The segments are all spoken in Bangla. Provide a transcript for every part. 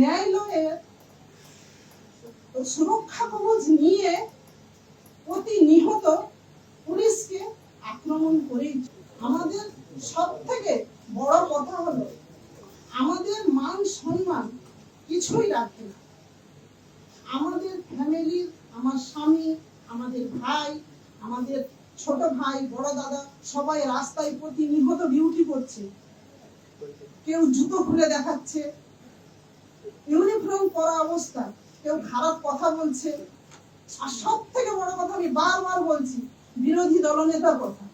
ন্যায়ালয়ের সুরক্ষা কবচ নিয়ে প্রতি নিহত পুলিশকে আক্রমণ করেই আমাদের সব থেকে বড় কথা হলো, আমাদের মান সম্মান কিছুই রাখে না। আমাদের ফ্যামিলির আমার স্বামী, আমাদের ভাই, আমাদের ছোট ভাই, বড় দাদা, সবাই রাস্তায় প্রতিনিহত ডিউটি করছে। কেউ জুতো খুলে দেখাচ্ছে ইউনিফর্ম পরা অবস্থা। কেউ খারাপ কথা বলছে। আর সব থেকে বড় কথা আমি বারবার বলছি, বিরোধী দলনেতার কথা।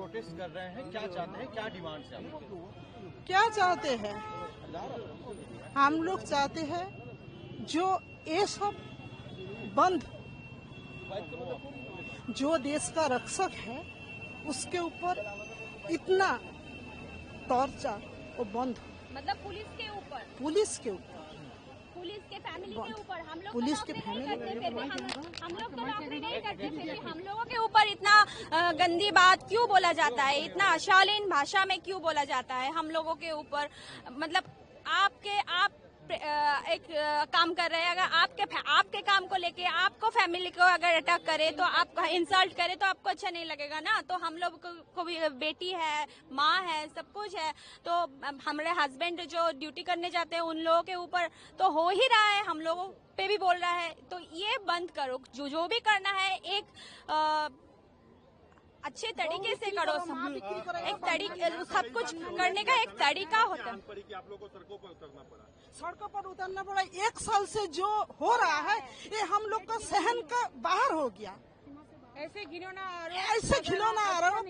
प्रोटेस्ट कर रहे हैं क्या चाहते हैं क्या डिमांड है क्या चाहते हैं? हम लोग चाहते हैं जो ये सब बंद जो देश का रक्षक है उसके ऊपर इतना टॉर्चर वो बंद मतलब पुलिस के ऊपर? पुलिस के ऊपर। पुलिस के फैमिली के ऊपर हम लोग पुलिस तो के फैमिली करते फिर भी हम हम लोग तो नौकरी नहीं करते फिर भी हम लोगों के ऊपर इतना गंदी बात क्यों बोला जाता है? इतना अशालीन भाषा में क्यों बोला जाता है हम लोगों के ऊपर? मतलब आपके आप एक काम कर रहे हैं। अगर आपके आपके काम को लेके आपको फैमिली को अगर अटैक करे तो आप इंसल्ट करे तो आपको अच्छा नहीं लगेगा ना? तो हम लोग को, को भी बेटी है माँ है सब कुछ है। तो हमारे हस्बैंड जो ड्यूटी करने जाते हैं उन लोगों के ऊपर तो हो ही रहा है। हम लोगों पे भी बोल रहा है। तो ये बंद करो। जो जो भी करना है एक अ, अच्छे तरीके से करो सब एक तरीके सब कुछ करने का एक तरीका होता है। सड़कों पर उतरना पड़ा एक साल से जो हो रहा है ये हम लोग का सहन का बाहर हो गया। ऐसे घिनौना ऐसे खिलौना आरोप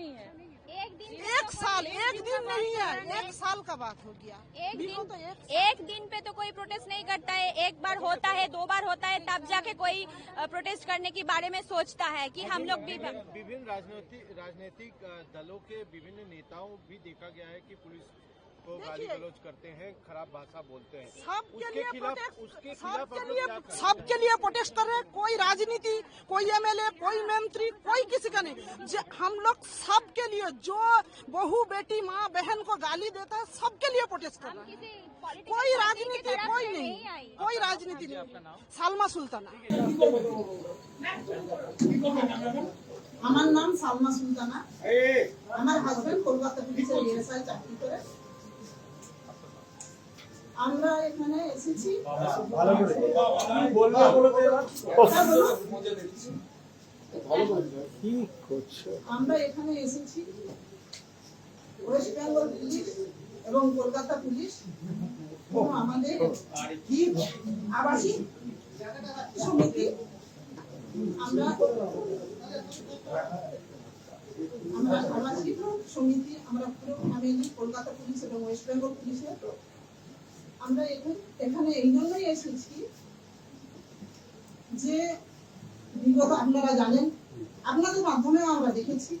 एक दिन एक साल एक दिन नहीं है एक साल का बात हो गया। एक दिन तो एक एक दिन पे तो कोई प्रोटेस्ट नहीं करता है। एक बार होता है दो बार होता है तब जाके कोई प्रोटेस्ट करने के बारे में सोचता है कि हम लोग भी विभिन्न विभिन्न राजनीतिक राजनीतिक दलों के विभिन्न नेताओं भी देखा गया है कि पुलिस को गाली गलौज करते हैं खराब भाषा बोलते हैं सबके उसके लिए खिलाफ प्रोटेस्ट उसके खिलाफ सबके आप लोग लिए क्या करें? सबके लिए प्रोटेस्ट कर रहे हैं कोई राजनीति कोई एमएलए कोई मंत्री कोई किसी का नहीं जे- हम लोग सबके लिए जो बहू बेटी माँ बहन को गाली देता है सबके लिए प्रोटेस्ट कर रहे हैं किसी political कोई party की राजनीति तरफ कोई से नहीं आई कोई राजनीति नहीं सालमा सुल्ताना আমার নাম সালমা সুলতানা আমার হাজবেন্ড কলকাতা পুলিশের এএসআই চাকরি করে আমরা এখানে এসেছি। আমরা এখানে এসেছি। ওয়েস্ট বেঙ্গল পুলিশ এবং কলকাতা পুলিশ আমাদের আবাসিক সমিতি। আমরা আমরা সামাজিক সমিতি আমরা পুরো ফ্যামিলি কলকাতা পুলিশ এবং ওয়েস্ট বেঙ্গল পুলিশের আমরা এখানে এই জন্যই এসেছি যে বিগত আপনারা জানেন, আপনাদের মাধ্যমেও আমরা দেখেছি।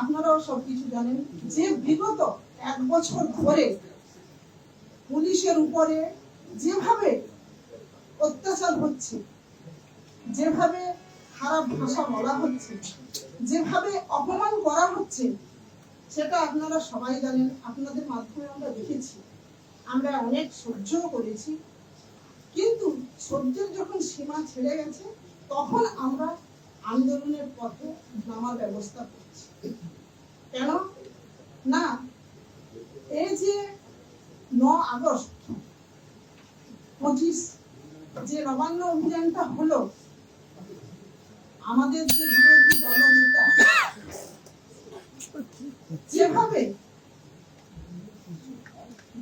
আপনারাও সবকিছু জানেন যে বিগত এক বছর ধরে পুলিশের উপরে যেভাবে অত্যাচার হচ্ছে, যেভাবে খারাপ ভাষা বলা হচ্ছে, যেভাবে অপমান করা হচ্ছে, সেটা আপনারা সবাই জানেন, আপনাদের মাধ্যমে আমরা দেখেছি। আমরা অনেক সহ্যও করেছি। কিন্তু সহ্যের যখন সীমা ছেড়ে গেছে, তখন আমরা আন্দোলনের পথে নামার ব্যবস্থা করছি। কেন? না, এই যে ন আগস্ট, পঁচিশ, যে নবান্ন অভিযানটা হলো, আমাদের যে বিরোধী দলনেতা, যেভাবে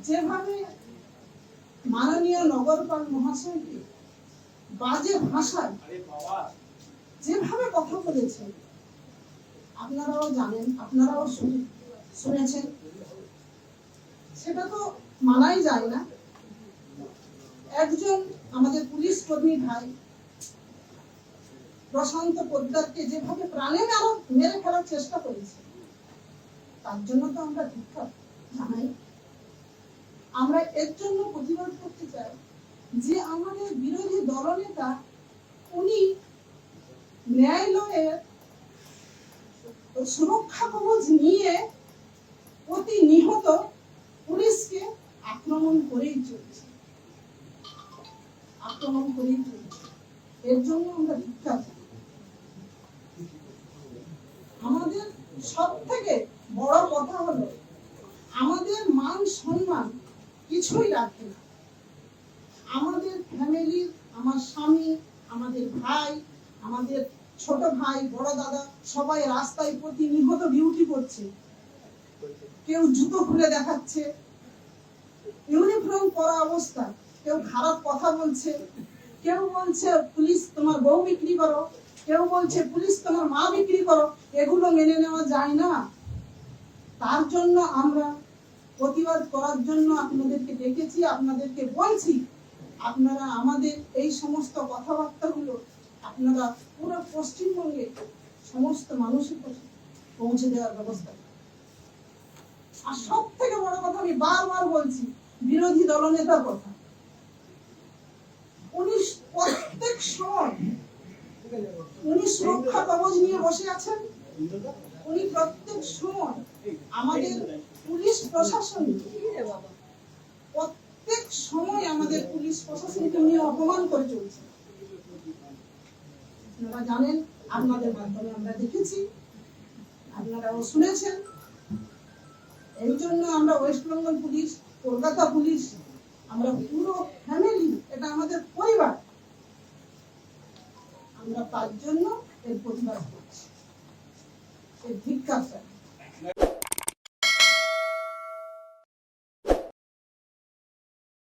যেভাবে মাননীয় নগরপাল মহাশয়কে বাজে ভাষায় যেভাবে কথা বলেছেন, আপনারাও জানেন, আপনারাও শুনে- শুনেছেন। সেটা তো মানাই যায় না। একজন আমাদের পুলিশ কর্মী ভাই প্রশান্ত পোদ্দারকে যেভাবে প্রাণে মেরো ফেলার চেষ্টা করেছে, তার জন্য তো আমরা ধিক্ষার জানাই। আমরা এর জন্য প্রতিবাদ করতে চাই যে আমাদের বিরোধী দলনেতা, উনি ন্যায়ালয়ের সুরক্ষা কবচ নিয়ে অতি নিহত পুলিশকে আক্রমণ করেই চলছে আক্রমণ করেই চলছে এর জন্য আমরা চাই। আমাদের সব থেকে বড় কথা হলো, আমাদের মান সম্মান কিছুই রাখে না। আমাদের ফ্যামিলির আমার স্বামী, আমাদের ভাই, আমাদের ছোট ভাই, বড় দাদা, সবাই রাস্তায় প্রতিনিহত ডিউটি করছে। কেউ জুতো খুলে দেখাচ্ছে। ইউনিফর্ম পরা অবস্থা। কেউ খারাপ কথা বলছে। কেউ বলছে, পুলিশ তোমার বউ বিক্রি করো। কেউ বলছে, পুলিশ তোমার মা বিক্রি করো। এগুলো মেনে নেওয়া যায় না। তার জন্য আমরা প্রতিবাদ করার জন্য আপনাদেরকে ডেকেছি, আপনাদেরকে বলছি, আপনারা আমাদের এই সমস্ত কথাবার্তাগুলো আপনারা পুরো পশ্চিমবঙ্গে সমস্ত মানুষের কাছে পৌঁছে দেওয়ার ব্যবস্থা আর সব থেকে বড় কথা আমি বারবার বলছি, বিরোধী দলনেতার কথা। উনি প্রত্যেক সময় উনি সুরক্ষা কবচ নিয়ে বসে আছেন। উনি প্রত্যেক সময় আমাদের পুলিশ প্রশাসন প্রত্যেক সময় আমাদের পুলিশ প্রশাসনকে উনি অপমান করে চলছে। আপনারা জানেন, আপনাদের মাধ্যমে আমরা দেখেছি, আপনারাও শুনেছেন। এই জন্য আমরা West Bengal police, Kolkata police, আমরা পুরো ফ্যামিলি, এটা আমাদের পরিবার, আমরা তার জন্য এর প্রতিবাদ করছি। এর চাই